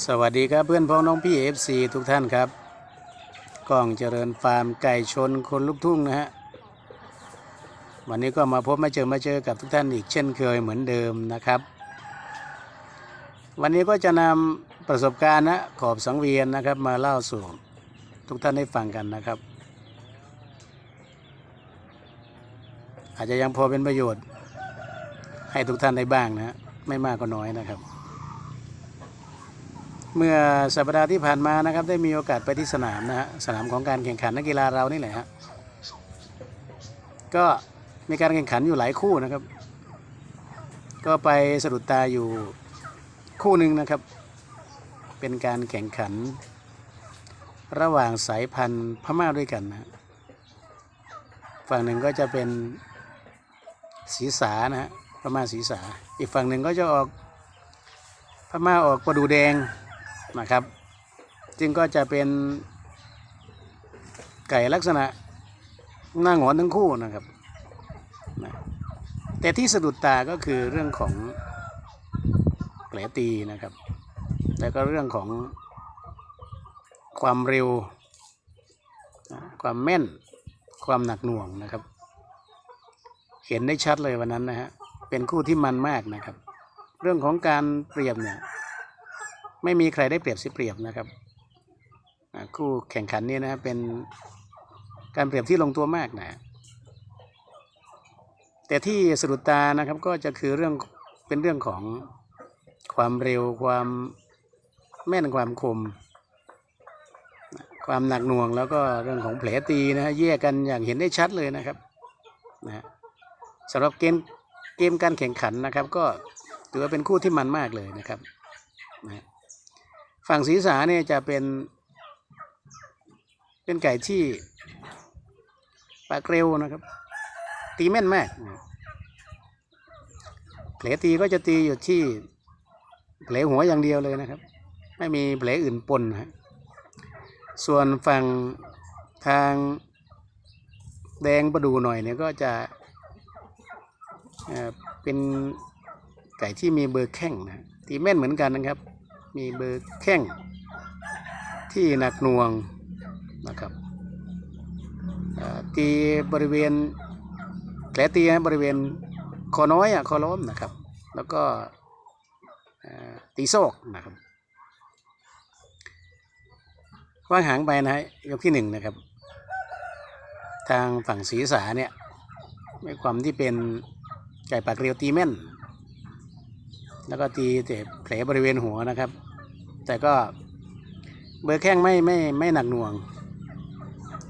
สวัสดีครับเพื่อนพ้องน้องพี่เอฟซีทุกท่านครับกล้องเจริญฟาร์มไก่ชนคนลูกทุ่งนะฮะวันนี้ก็มาพบมาเจอมาเจอกับทุกท่านอีกเช่นเคยเหมือนเดิมนะครับ วันนี้ก็จะนำประสบการณ์นะขอบสังเวียนนะครับ มาเล่าสู่ทุกท่านได้ฟังกันนะครับ อาจจะยังพอเป็นประโยชน์ ให้ทุกท่านได้บ้างนะฮะไม่มากก็น้อยนะครับ เมื่อสัปดาห์ที่ผ่านมานะครับได้มีโอกาสไปที่สนามนะฮะสนามของการแข่งขันนักกีฬาเรานี่แหละฮะก็มีการแข่งขันอยู่หลายคู่นะครับ ก็ไปสะดุดตาอยู่คู่หนึ่งนะครับ เป็นการแข่งขัน ระหว่างสายพันธุ์พม่าด้วยกันนะฝั่งหนึ่งก็จะเป็นสีสานะฮะพม่าสีสาอีกฝั่งหนึ่งก็จะออกพม่าออกประดูแดง นะครับ จึงก็จะเป็นไก่ลักษณะหน้าหงอนทั้งคู่นะครับนะแต่ที่สะดุดตาก็คือเรื่องของแผลตีนะครับ แล้วก็เรื่องของความเร็วนะความแม่น ความหนักหน่วงนะครับ เห็นได้ชัดเลยวันนั้นนะฮะ เป็นคู่ที่มันมากนะครับ เรื่องของการเปรียบเนี่ย ไม่มีใครได้เปรียบเสียเปรียบนะครับคู่แข่งขันนี้นะครับเป็นการเปรียบที่ลงตัวมากนะ แต่ที่สะดุดตานะครับก็จะคือเรื่องเป็นเรื่องของความเร็วความแม่นความคม ความหนักหน่วงแล้วก็เรื่องของแผลตีนะฮะแยกกันอย่างเห็นได้ชัดเลยนะครับนะสำหรับเกมเกมการแข่งขันนะครับ ก็ถือว่าเป็นคู่ที่มันมากเลยนะครับนะ ฝั่งศีรษะเนี่ยจะเป็น เป็นไก่ที่ปากเร็วนะครับ ตีแม่นมากนะแผลตีก็จะตีอยู่ที่แผลหัวอย่างเดียวเลยนะครับ ไม่มีแผลอื่นปนฮะส่วนฝั่งทางแดงประดูหน่อยเนี่ยก็จะอ่อเป็นไก่ที่มีเบอร์แข้งนะตีแม่นเหมือนกันนะครับ มีเบอร์แข้งที่หนักหน่วงนะครับตีบริเวณแผลตีบริเวณคอน้อยอะคอล้อมนะครับ แล้วก็ตีโซกนะครับว่างหางไปนะฮะยกที่หนึ่งนะครับ ทางฝั่งศีรษะเนี่ยไม่ความที่เป็นไก่ปากเรียวตีแม่น แล้วก็ตีแต่แผลบริเวณหัวนะครับ แต่ก็เบอร์แข้งไม่ไม่ไม่หนักหน่วง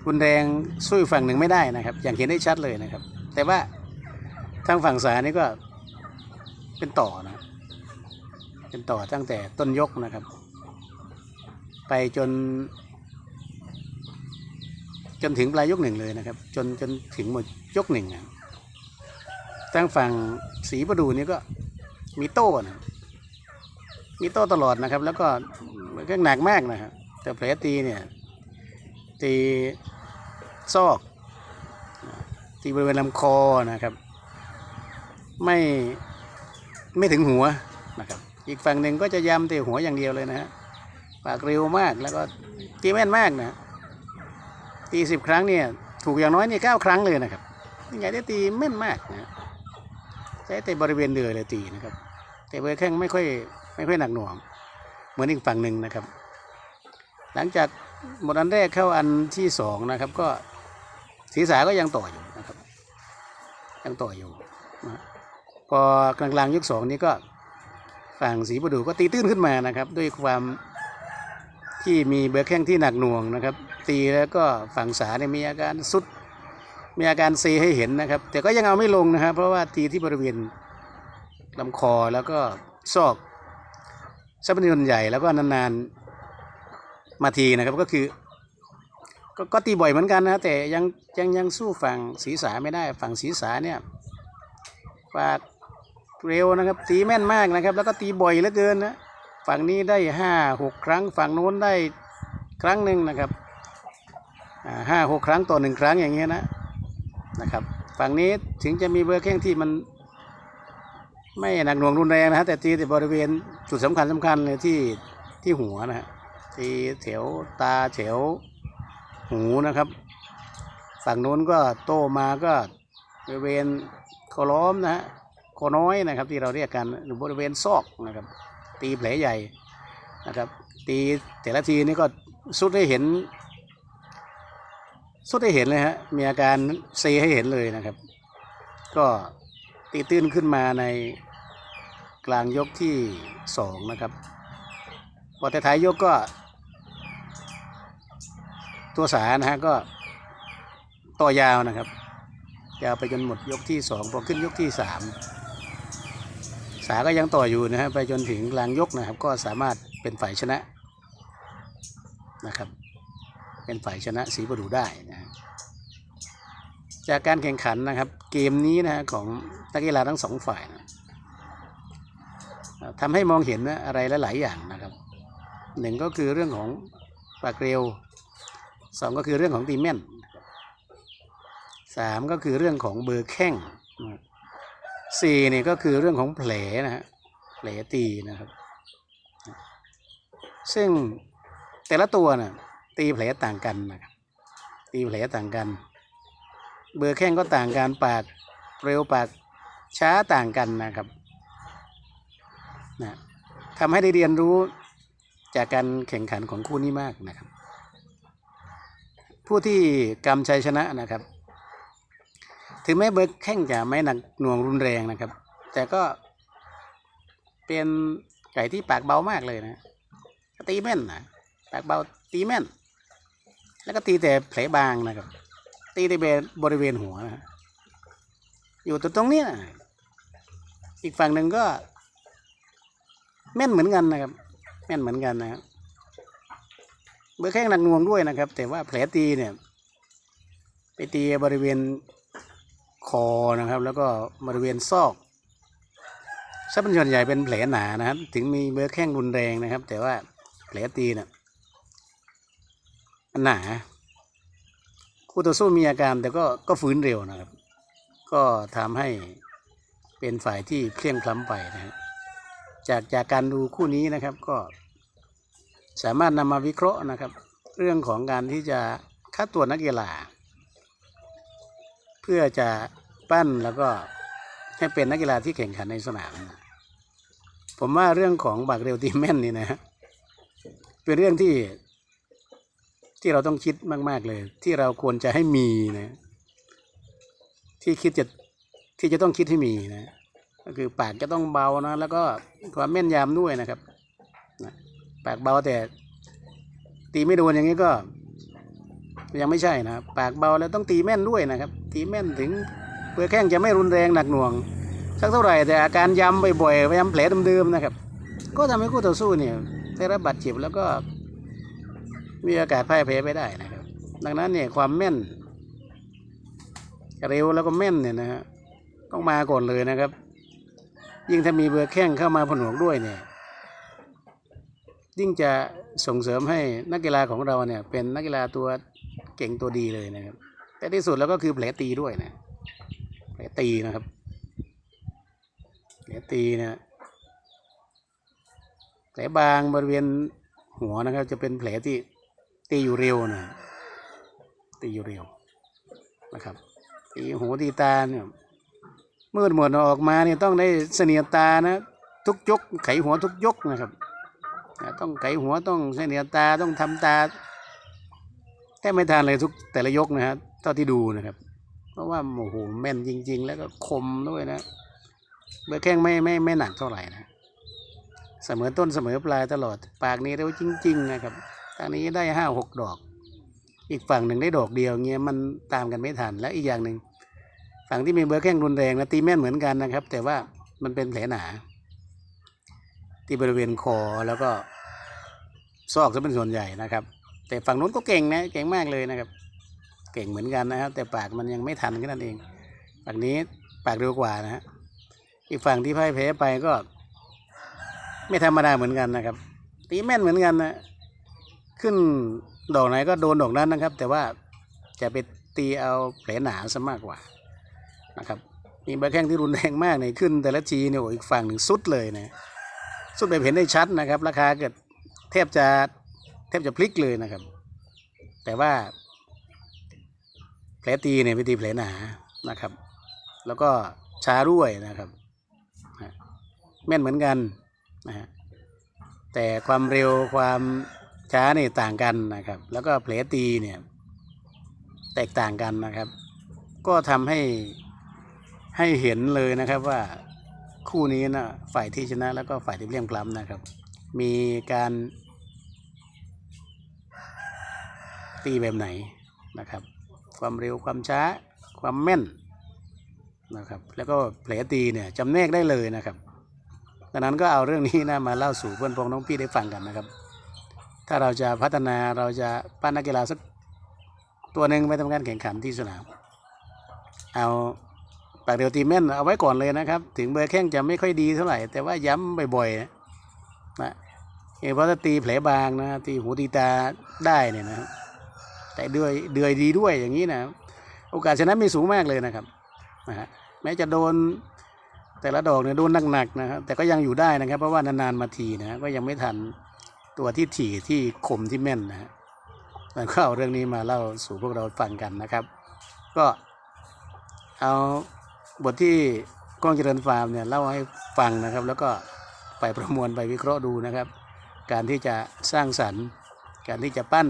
รุนแรงสู้ฝั่งหนึ่งไม่ได้นะครับ อย่างเห็นได้ชัดเลยนะครับ แต่ว่าทางฝั่งสายนี่ก็เป็นต่อนะเป็นต่อตั้งแต่ต้นยกนะครับ ไปจน จนถึงปลายยกหนึ่งเลยนะครับ จนจนถึงหมดยกหนึ่งนะทางฝั่งสีประดูนี่ก็มีโต้นะ มีโต้ตลอดนะครับ แล้วก็มันก็หนักมากนะครับแต่แผลตีเนี่ยตีซอก ตีบริเวณลำคอนะครับ ไม่ไม่ถึงหัวนะครับ อีกฝั่งหนึ่งก็จะย้ำแต่หัวอย่างเดียวเลยนะฮะปากเร็วมากแล้วก็ตีแม่นมากนะตีสิบครั้งเนี่ยถูกอย่างน้อยนี่เก้าครั้งเลยนะครับยังไงได้ตีแม่นมากนะใช้แต่บริเวณเดือยเลยตีนะครับ แต่เบอร์แข้งไม่ค่อย ไม่ค่อยหนักหน่วง เหมือนอีกฝั่งหนึ่งนะครับ หลังจากหมดอันแรกเข้าอันที่สองนะครับ ก็ศีรษะก็ยังต่ออยู่นะครับ ยังต่ออยู่นะพอกลางๆยกสองนี้ก็ฝั่งสีประดูก็ตีตื้นขึ้นมานะครับ ด้วยความที่มีเบอร์แข้งที่หนักหน่วงนะครับ ตีแล้วก็ฝั่งสาเนี่ยมีอาการสุด มีอาการเซให้เห็นนะครับ แต่ก็ยังเอาไม่ลงนะครับ เพราะว่าตีที่บริเวณลำคอแล้วก็ซอก สัปนินใหญ่แล้วก็นานๆมาทีนะครับก็คือกก็ตีบ่อยเหมือนกันนะแต่ยังยังยังสู้ฝั่งศีรษะไม่ได้ฝั่งศีรษะเนี่ยปากเร็วนะครับ ตีแม่นมากนะครับ แล้วก็ตีบ่อยเหลือเกินนะฝั่งนี้ได้ห้าหกครั้ง ฝั่งโน้นได้ครั้งหนึ่งนะครับห้าหกครั้งต่อหนึ่งครั้งอย่างเงี้ยนะนะครับ ฝั่งนี้ถึงจะมีเบอร์แข้งที่มัน ไม่หนักหน่วงรุนแรงนะฮะแต่ตีแต่บริเวณจุดสำคัญสำคัญเลยที่ที่หัวนะฮะตีแถวตาแถวหูนะครับ ฝั่งโน้นก็โต้มาก็บริเวณคอล้อมนะฮะคอน้อยนะครับ ที่เราเรียกกันหรือบริเวณซอกนะครับ ตีแผลใหญ่นะครับ ตีแต่ละทีนี่ก็สุดให้เห็น สุดให้เห็นเลยฮะมีอาการเซให้เห็นเลยนะครับ ก็ ตีตื้นขึ้นมาในกลางยกที่สองนะครับพอท้ายๆยกก็ ตัวสานะฮะก็ต่อยาวนะครับยาวไปจนหมดยกที่สองพอขึ้นยกที่สามสาก็ยังต่ออยู่นะฮะไปจนถึงกลางยกนะครับ ก็สามารถเป็นฝ่ายชนะนะครับ เป็นฝ่ายชนะสีประดูได้นะฮะ จากการแข่งขันนะครับ เกมนี้นะฮะของนักกีฬาทั้งสองฝ่ายนะทำให้มองเห็นนะอะไรหลาย ๆ อย่างนะครับหนึ่งก็คือเรื่องของปากเร็วสองก็คือเรื่องของตีแม่นสามก็คือเรื่องของเบอร์แข้งสี่เนี่ยก็คือเรื่องของแผลนะฮะแผลตีนะครับ ซึ่งแต่ละตัวน่ะตีแผลต่างกันนะครับตีแผลต่างกัน เบอร์แข้งก็ต่างกันปากเร็วปากช้าต่างกันนะครับนะทำให้ได้เรียนรู้จากการแข่งขันของคู่นี้มากนะครับ ผู้ที่กำชัยชนะนะครับ ถึงแม้เบิร์แข้งจะไม่หนักหน่วงรุนแรงนะครับ แต่ก็เป็นไก่ที่ปากเบามากเลยนะตีแม่นนะปากเบาตีแม่น แล้วก็ตีแต่แผลบางนะครับ ตีในบริเวณหัวนะอยู่ตรงนี้นะอีกฝั่งหนึ่งก็ แม่นเหมือนกันนะครับ แม่นเหมือนกันนะครับเบอร์แข้งหนักนวงด้วยนะครับ แต่ว่าแผลตีเนี่ย ไปตีบริเวณคอนะครับ แล้วก็บริเวณซอกถ้าเป็นส่วนใหญ่เป็นแผลหนานะครับ ถึงมีเบอร์แข้งรุนแรงนะครับ แต่ว่าแผลตีเนี่ยหนา คู่ต่อสู้มีอาการแต่ก็ก็ฟื้นเร็วนะครับ ก็ทำให้เป็นฝ่ายที่เคลี่ยงคล้ำไปนะฮะจากจากการดูคู่นี้นะครับก็สามารถนำมาวิเคราะห์นะครับ เรื่องของการที่จะคัดตัวนักกีฬาเพื่อจะปั้นแล้วก็ให้เป็นนักกีฬาที่แข่งขันในสนามผมว่าเรื่องของบากเร็วตีแม่นนี่นะฮะเป็นเรื่องที่ ที่เราต้องคิดมาก ๆเลย ที่เราควรจะให้มีนะที่คิดจะที่จะต้องคิดให้มีนะก็คือปากจะต้องเบานะแล้วก็ความแม่นยำด้วยนะครับปากเบาแต่ตีไม่โดนอย่างนี้ก็ ยังไม่ใช่นะปากเบาแล้วต้องตีแม่นด้วยนะครับ ตีแม่นถึงเปลือแข้งจะไม่รุนแรงหนักหน่วงสักเท่าไหร่แต่อาการย้ำบ่อยๆย้ำแผลเดิมๆนะครับ ก็ทำให้คู่ต่อสู้เนี่ยได้รับบาดเจ็บแล้วก็ มีอากาศพ่ายแพ้ไปได้นะครับ ดังนั้นเนี่ยความแม่นเร็วแล้วก็แม่นเนี่ยนะฮะต้องมาก่อนเลยนะครับ ยิ่งถ้ามีเบอร์แข้งเข้ามาผนวกด้วยเนี่ย ยิ่งจะส่งเสริมให้นักกีฬาของเราเนี่ย เป็นนักกีฬาตัวเก่งตัวดีเลยนะครับ แต่ที่สุดแล้วก็คือแผลตีด้วยนะแผลตีนะครับแผลตีนี่ยแผลบางบริเวณหัวนะครับ จะเป็นแผลที่ ตีอยู่เร็วนะตีอยู่เร็วนะครับตีหูตีตาเนี่ยมืดหมดออกมาเนี่ยต้องได้เสนียตานะทุกยกไขหัวทุกยกนะครับต้องไขหัวต้องเสนียตาต้องทำตาแทบไม่ทานเลยทุกแต่ละยกนะฮะเท่าที่ดูนะครับ เพราะว่าโอ้โหแม่นจริง ๆ แล้วก็คมด้วยนะเบอร์แข้งไม่ไม่ไม่หนักเท่าไหร่นะ เสมอต้นเสมอปลายตลอด ปากนี้เร็วจริง ๆ นะครับ ทางนี้ได้ห้าหกดอก อีกฝั่งหนึ่งได้ดอกเดียวเงี้ยมันตามกันไม่ทันและอีกอย่างหนึ่งฝั่งที่มีเบอร์แข้งรุนแรงนะตีแม่นเหมือนกันนะครับ แต่ว่ามันเป็นแผลหนา ที่บริเวณคอแล้วก็ซอกจะเป็นส่วนใหญ่นะครับ แต่ฝั่งนู้นก็เก่งนะเก่งมากเลยนะครับ เก่งเหมือนกันนะครับ แต่ปากมันยังไม่ทันแค่นั้นเองฝั่งนี้ปากเร็วกว่านะฮะอีกฝั่งที่พ่ายแพ้ไปก็ ไม่ธรรมดาเหมือนกันนะครับ ตีแม่นเหมือนกันนะ ขึ้นดอกไหนก็โดนดอกนั้นนะครับ แต่ว่าจะไปตีเอาแผลหนาซะมากกว่านะครับมีใบแข้งที่รุนแรงมากเนี่ยขึ้น แต่ละทีเนี่ยโอ้อีกฝั่งหนึ่งสุดเลยนะสุดแบบเห็นได้ชัดนะครับ ราคาเกิดแทบจะแทบจะพลิกเลยนะครับ แต่ว่า แผลตีเนี่ยเป็นตีแผลหนานะครับ แล้วก็ช้าด้วยนะครับแม่นเหมือนกันนะฮะแต่ความเร็วความ ช้าเนี่ยต่างกันนะครับ แล้วก็แผลตีเนี่ยแตกต่างกันนะครับ ก็ทำให้ให้เห็นเลยนะครับว่าคู่นี้นะฝ่ายที่ชนะแล้วก็ฝ่ายที่เลี่ยมกล้ำนะครับ มีการตีแบบไหนนะครับ ความเร็วความช้าความแม่นนะครับ แล้วก็แผลตีเนี่ยจำแนกได้เลยนะครับดังนั้นก็เอาเรื่องนี้นะมาเล่าสู่เพื่อนพ้องน้องพี่ได้ฟังกันนะครับ ถ้าเราจะพัฒนาเราจะปั้นนักกีฬาสักตัวหนึ่งไปทำการแข่งขันที่สนาม เอาปากเดียวตีแม่นเอาไว้ก่อนเลยนะครับ ถึงเบอร์แข้งจะไม่ค่อยดีเท่าไหร่ แต่ว่าย้ำบ่อยๆนะเพราะถ้าตีแผลบางนะตีหูตีตาได้เนี่ยนะแต่เดือยเดือยดีด้วยอย่างนี้นะ โอกาสชนะมีสูงมากเลยนะครับนะฮะแม้จะโดนแต่ละดอกเนี่ยโดนหนักๆนะครับแต่ก็ยังอยู่ได้นะครับ เพราะว่านานๆมาทีนะก็ยังไม่ทัน ตัวที่ถี่ที่คมที่แม่นนะฮะแล้วก็เอาเรื่องนี้มาเล่าสู่พวกเราฟังกันนะครับ ก็เอาบทที่กล้องเจริญฟาร์มเนี่ยเล่าให้ฟังนะครับ แล้วก็ไปประมวลไปวิเคราะห์ดูนะครับ การที่จะสร้างสรรค์ การที่จะปั้น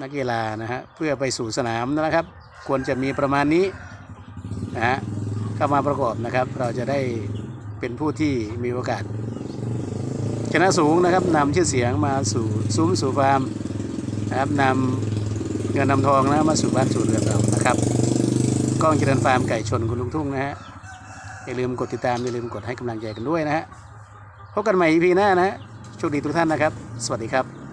นักกีฬานะฮะเพื่อไปสู่สนามนะครับ ควรจะมีประมาณนี้นะฮะเข้ามาประกอบนะครับ เราจะได้เป็นผู้ที่มีโอกาส ชนะสูงนะครับนำชื่อเสียงมาสู่ซุ้มสู่ฟาร์มนะครับนำเงินนำทองนะมาสู่บ้านสู่เรือนเรานะครับกล้องเจริญฟาร์มไก่ชนคุณลุงทุ่งนะฮะอย่าลืมกดติดตามอย่าลืมกดให้กำลังใจกันด้วยนะฮะพบกันใหม่ EP หน้านะฮะโชคดีทุกท่านนะครับ สวัสดีครับ